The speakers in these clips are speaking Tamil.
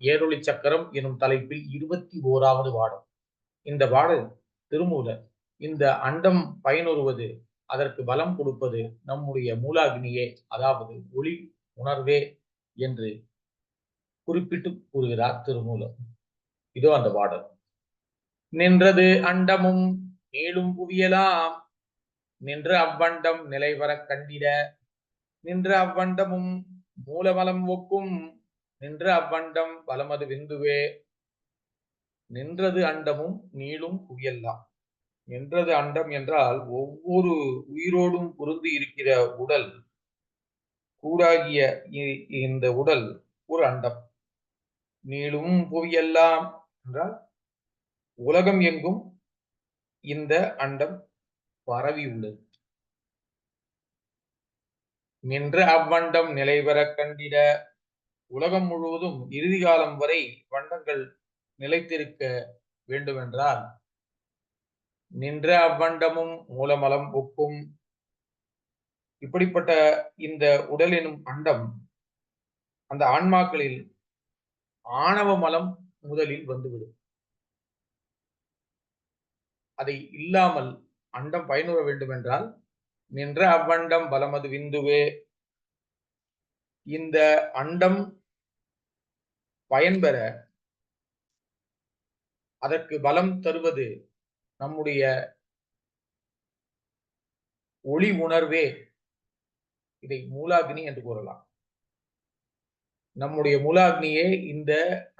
ஏரொளி சக்கரம் எனும் தலைப்பில் இருபத்தி ஓராவது பாடம். இந்த பாடல் திருமூலர் இந்த அண்டம் பயனுறுவது அதற்கு பலம் கொடுப்பது நம்முடைய மூலாகினியே அதாவது ஒளி உணர்வே என்று குறிப்பிட்டு கூறுகிறார் திருமூலர். இதோ அந்த பாடல். நின்றது அண்டமும் நீளும் புவியலாம் நின்று அவ்வண்டம் நிலைவரக் கண்டிட. நின்ற அவ்வண்டமும் மூலமலம் ஒக்கும். நின்ற அவ்வண்டம் பலமது விந்துவே. நின்றது அண்டமும் நீளும் புயல்லாம். நின்றது அண்டம் என்றால் ஒவ்வொரு உயிரோடும் பொருந்தி இருக்கிற உடல் கூடாகிய இ- இந்த உடல் ஒரு அண்டம். நீளும் புவியெல்லாம் என்றால் உலகம் எங்கும் இந்த அண்டம் பரவி உள்ளது. நின்ற அவ்வண்டம் நிலைபெற கண்டிட உலகம் முழுவதும் இறுதி காலம் வரை வண்டங்கள் நிலைத்திருக்க வேண்டுமென்றால் நின்ற அவ்வண்டமும் மூலமலம் ஒப்பும் இப்படிப்பட்ட இந்த உடல் எனும் அண்டம் அந்த ஆன்மாக்களில் ஆணவ மலம் முதலில் வந்துவிடும். அதை இல்லாமல் அண்டம் பயனுற வேண்டுமென்றால் நின்ற அவ்வண்டம் பலமது விந்துவே. இந்த அண்டம் பயன்பெற அதற்கு பலம் தருவது நம்முடைய ஒளி உணர்வே. இதை மூலாக்னி என்று கூறலாம். நம்முடைய மூலாக்னியே இந்த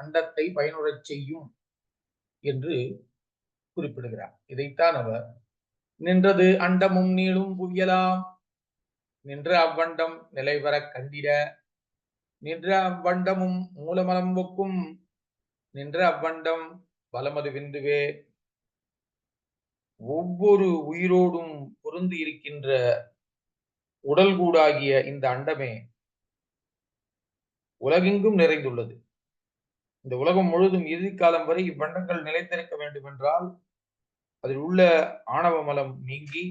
அண்டத்தை பயனுறச் செய்யும் என்று குறிப்பிடுகிறார். இதைத்தான் அவர் நின்றது அண்டமும் நீளும் புவியலாம். நின்ற அவ்வண்டம் நிலைவர கண்டிட நின்ற அவ்வண்டமும் மூலமலம்புக்கும் நின்ற அவ்வண்டம் பலமது விந்துவே. ஒவ்வொரு உயிரோடும் பொருந்து இருக்கின்ற உடல் கூடாகிய இந்த அண்டமே உலகெங்கும் நிறைந்துள்ளது. இந்த உலகம் முழுதும் இறுதி காலம் வரை இவ்வண்டங்கள் நிலைத்திருக்க வேண்டும் என்றால் அதில் உள்ள ஆணவ மலம் நீங்கி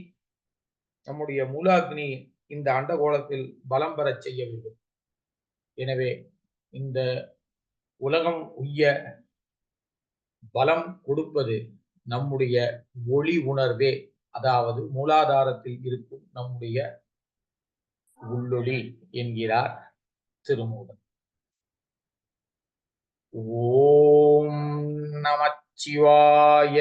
நம்முடைய மூலாக்னி இந்த அண்டகோளத்தில் பலம் பெறச் செய்ய வேண்டும் எனவே இந்த உலகம் உய்ய பலம் கொடுப்பது நம்முடைய ஒளி உணர்வே அதாவது மூலாதாரத்தில் இருக்கும் நம்முடைய உள்ளொளி என்கிறார் திருமூலன் ஓம் நமச்சிவாய